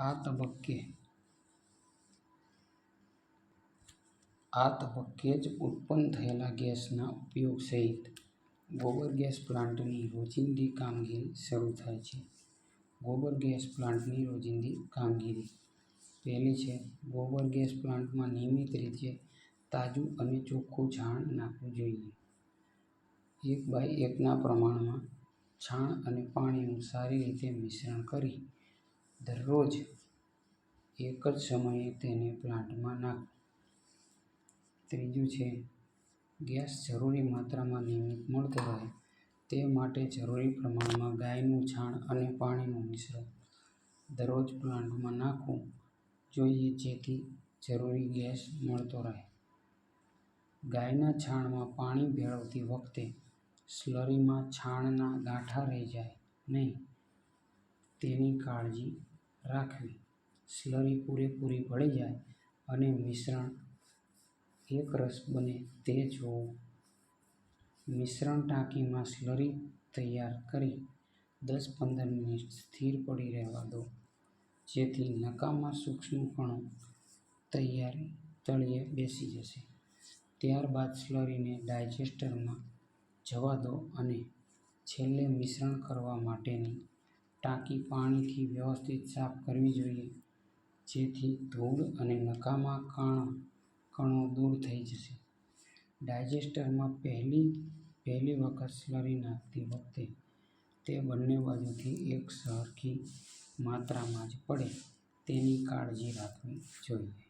આ તબક્કે આ તબક્કે જ ઉત્પન્ન થયેલા ગેસના ઉપયોગ સહિત ગોબર ગેસ પ્લાન્ટની રોજિંદી કામગીરી શરૂ થાય છે. ગોબર ગેસ પ્લાન્ટની રોજિંદી કામગીરી પહેલી છે, ગોબર ગેસ પ્લાન્ટમાં નિયમિત રીતે તાજું અને ચોખ્ખું છાણ નાખવું જોઈએ. એક બાય એકના પ્રમાણમાં છાણ અને પાણીનું સારી રીતે મિશ્રણ કરી દરરોજ એક જ સમયે તેને પ્લાન્ટમાં નાખ ત્રીજું છે, ગેસ જરૂરી માત્રામાં નિયમિત મળતો રહે, તે માટે જરૂરી પ્રમાણમાં ગાયનું છાણ અને પાણીનું મિશ્રણ દરરોજ પ્લાન્ટમાં નાખવું જોઈએ જેથી જરૂરી ગેસ મળતો રહે. ગાયના છાણમાં પાણી ભેળવતી વખતે સ્લરીમાં છાણના ગાંઠા રહી જાય નહીં તેની કાળજી રાખવી. સ્લરી પૂરેપૂરી ભળી જાય અને મિશ્રણ એકરસ બને તે જોવું. મિશ્રણ ટાંકીમાં સ્લરી તૈયાર કરી દસ-પંદર મિનિટ સ્થિર પડી રહેવા દો જેથી નકામા સૂક્ષ્મપણો તૈયાર તળિયે બેસી જશે. ત્યારબાદ સ્લરીને ડાયજેસ્ટરમાં જવા દો અને છેલ્લે મિશ્રણ કરવા માટેની ટાંકી પાણીથી વ્યવસ્થિત સાફ કરવી જોઈએ, જેથી ધૂળ અને નકામા કણો દૂર થઈ જશે. ડાયજેસ્ટરમાં પહેલી વખત સ્લરી નાખતી વખતે તે બંને બાજુથી એક સરખી માત્રામાં જ પડે, તેની કાળજી રાખવી જોઈએ.